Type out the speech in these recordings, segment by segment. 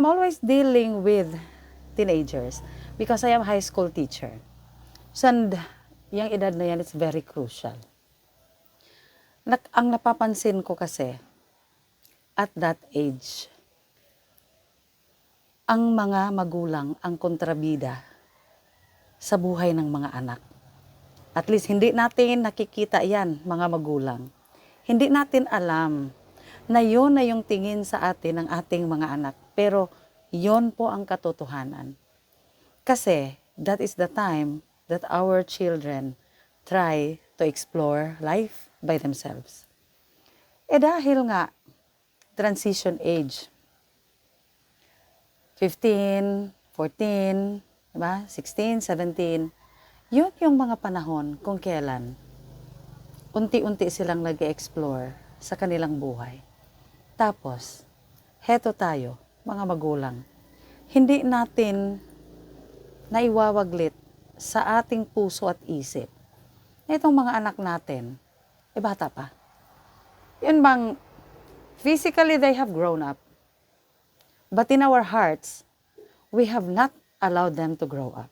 am always dealing with teenagers because I am high school teacher. And yung edad na yan, it's very crucial. Nak ang napapansin ko kasi, at that age, ang mga magulang ang kontrabida sa buhay ng mga anak. At least hindi natin nakikita yan, mga magulang. Hindi natin alam na yun na yung tingin sa atin ng ating mga anak. Pero yun po ang katotohanan. Kasi that is the time that our children try to explore life by themselves. Eh dahil nga, transition age, 15, 14, diba? 16, 17, yun yung mga panahon kung kailan unti-unti silang nag explore sa kanilang buhay. Tapos, heto tayo, mga magulang. Hindi natin naiwawaglit sa ating puso at isip na itong mga anak natin, eh bata pa. Yun bang, physically they have grown up, but in our hearts, we have not allowed them to grow up.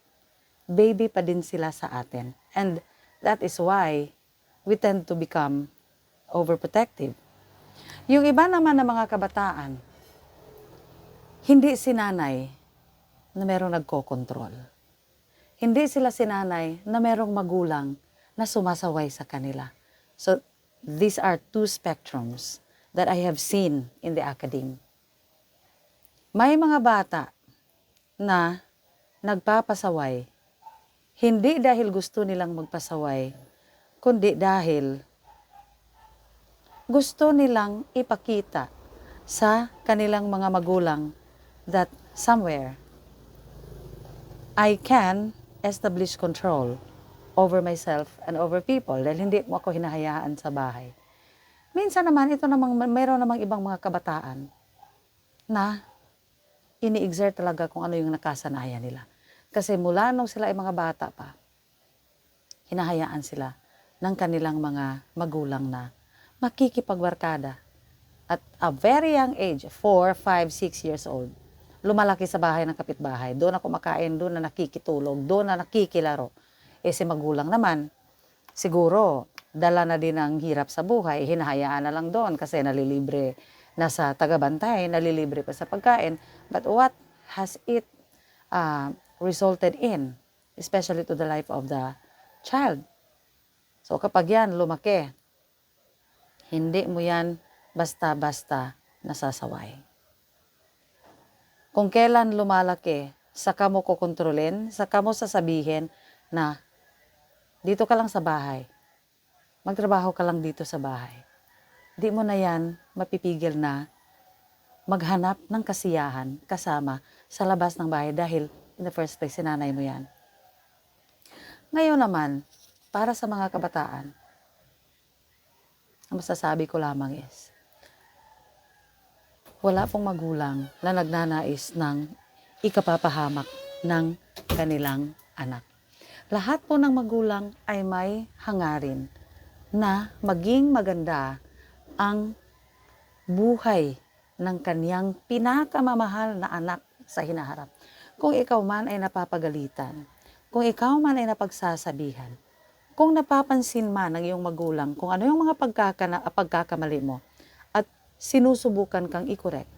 Baby pa din sila sa atin. And that is why we tend to become overprotective. Yung iba naman ng mga kabataan, hindi sinanay na merong nagkokontrol. Hindi sila sinanay na merong magulang na sumasaway sa kanila. So, these are two spectrums that I have seen in the academy. May mga bata na nagpapasaway, hindi dahil gusto nilang magpasaway, kundi dahil gusto nilang ipakita sa kanilang mga magulang that somewhere I can establish control over myself and over people dahil hindi mo ako hinahayaan sa bahay. Minsan naman, ito namang, mayroon namang ibang mga kabataan na ini-exert talaga kung ano yung nakasanayan nila. Kasi mula nung sila ay mga bata pa, hinahayaan sila ng kanilang mga magulang na makikipagbarkada. At a very young age, 4, 5, 6 years old, lumalaki sa bahay ng kapitbahay. Doon na kumakain, doon na nakikitulog, doon na nakikilaro. Eh si magulang naman, siguro, dala na din ang hirap sa buhay, hinahayaan na lang doon kasi nalilibre na sa tagabantay, nalilibre pa sa pagkain. But what has it uh, resulted in, especially to the life of the child? So kapag yan lumaki, hindi mo yan basta-basta nasasaway. Kung kailan lumalaki, saka mo kukontrolin, saka mo sasabihin na dito ka lang sa bahay. Magtrabaho ka lang dito sa bahay. Di mo na yan mapipigil na maghanap ng kasiyahan kasama sa labas ng bahay dahil in the first place, sinanay mo yan. Ngayon naman, para sa mga kabataan, ang masasabi ko lamang is, wala pong magulang na nagnanais ng ikapapahamak ng kanilang anak. Lahat po ng magulang ay may hangarin na maging maganda ang buhay ng kaniyang pinakamamahal na anak sa hinaharap. Kung ikaw man ay napapagalitan, kung ikaw man ay napagsasabihan, kung napapansin man ng iyong magulang kung ano yung mga pagkakana, pagkakamali mo sinusubukan kang i-correct,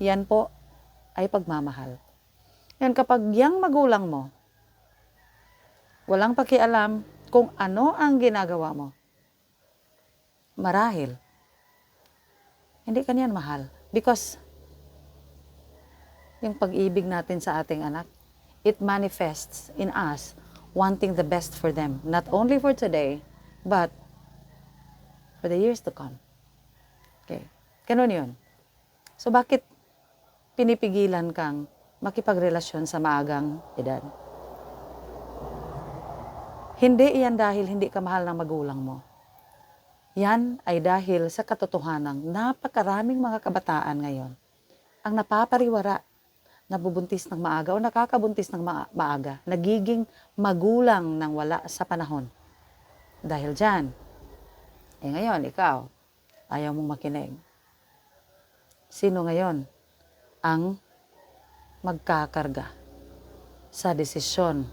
yan po ay pagmamahal. Yan kapag yang magulang mo, walang pakialam kung ano ang ginagawa mo, marahil, hindi ka niyan mahal. Because yung pag-ibig natin sa ating anak, it manifests in us wanting the best for them. Not only for today, but for the years to come. Okay. Ganun yun. So bakit pinipigilan kang makipagrelasyon sa maagang edad? Hindi iyan dahil hindi ka mahal ng magulang mo. Yan ay dahil sa katotohanang napakaraming mga kabataan ngayon ang napapariwara nabubuntis ng maaga o nakakabuntis ng ma- maaga, nagiging magulang ng wala sa panahon. Dahil dyan, eh ngayon, ikaw, ayaw mong makinig. Sino ngayon ang magkakarga sa desisyon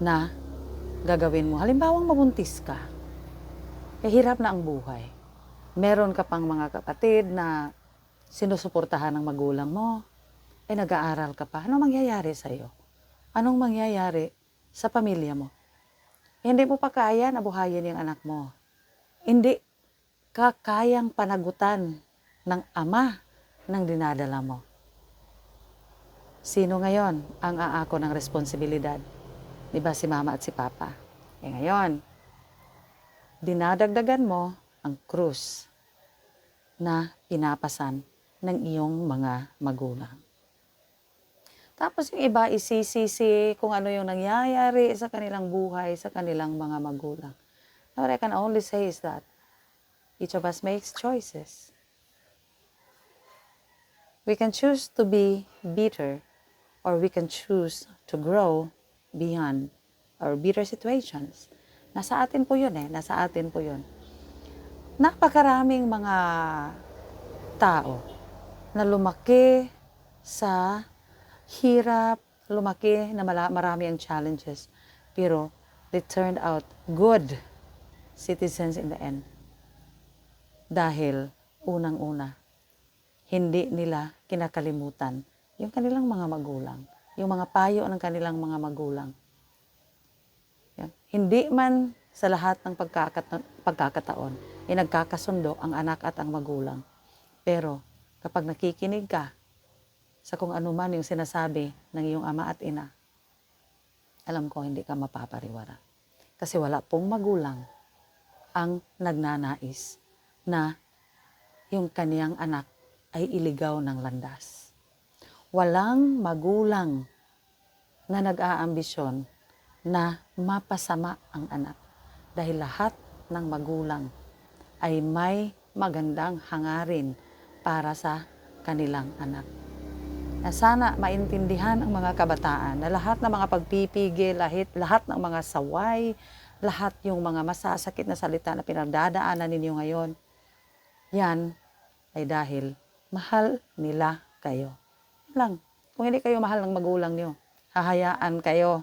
na gagawin mo. Halimbawang mabuntis ka, eh hirap na ang buhay. Meron ka pang mga kapatid na sinusuportahan ng magulang mo, eh nag-aaral ka pa. Ano mangyayari sa iyo? Anong mangyayari sa pamilya mo? Hindi mo pa kaya na buhayin yung anak mo. Hindi ka kayang panagutan ng ama ng dinadala mo. Sino ngayon ang aako ng responsibilidad? Di ba si mama at si papa? Eh ngayon, dinadagdagan mo ang krus na pinapasan ng iyong mga magulang. Tapos yung iba isisisi kung ano yung nangyayari sa kanilang buhay, sa kanilang mga magulang. Now, what I can only say is that each of us makes choices. We can choose to be bitter or we can choose to grow beyond our bitter situations. Nasa atin po yun eh. Nasa atin po yun. Napakaraming mga tao na lumaki sa hirap, lumaki na marami ang challenges. Pero they turned out good citizens in the end. Dahil unang-una, hindi nila kinakalimutan yung kanilang mga magulang, yung mga payo ng kanilang mga magulang. Yan. Hindi man sa lahat ng pagkakat- pagkakataon, ay nagkakasundo ang anak at ang magulang. Pero kapag nakikinig ka sa kung ano man yung sinasabi ng iyong ama at ina, alam ko hindi ka mapapariwara. Kasi wala pong magulang ang nagnanais na yung kaniyang anak ay iligaw ng landas. Walang magulang na nag-aambisyon na mapasama ang anak. Dahil lahat ng magulang ay may magandang hangarin para sa kanilang anak. Na sana maintindihan ang mga kabataan na lahat ng mga pagpipigil, lahat, lahat ng mga saway, lahat yung mga masasakit na salita na pinagdadaanan ninyo ngayon, yan ay dahil mahal nila kayo. Lang, kung hindi kayo mahal ng magulang niyo, hahayaan kayo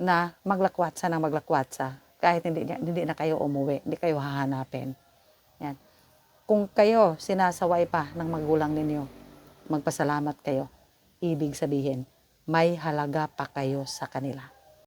na maglakwatsa ng maglakwatsa kahit hindi, hindi na kayo umuwi, hindi kayo hahanapin. Yan. Kung kayo sinasaway pa ng magulang ninyo, magpasalamat kayo. Ibig sabihin, may halaga pa kayo sa kanila.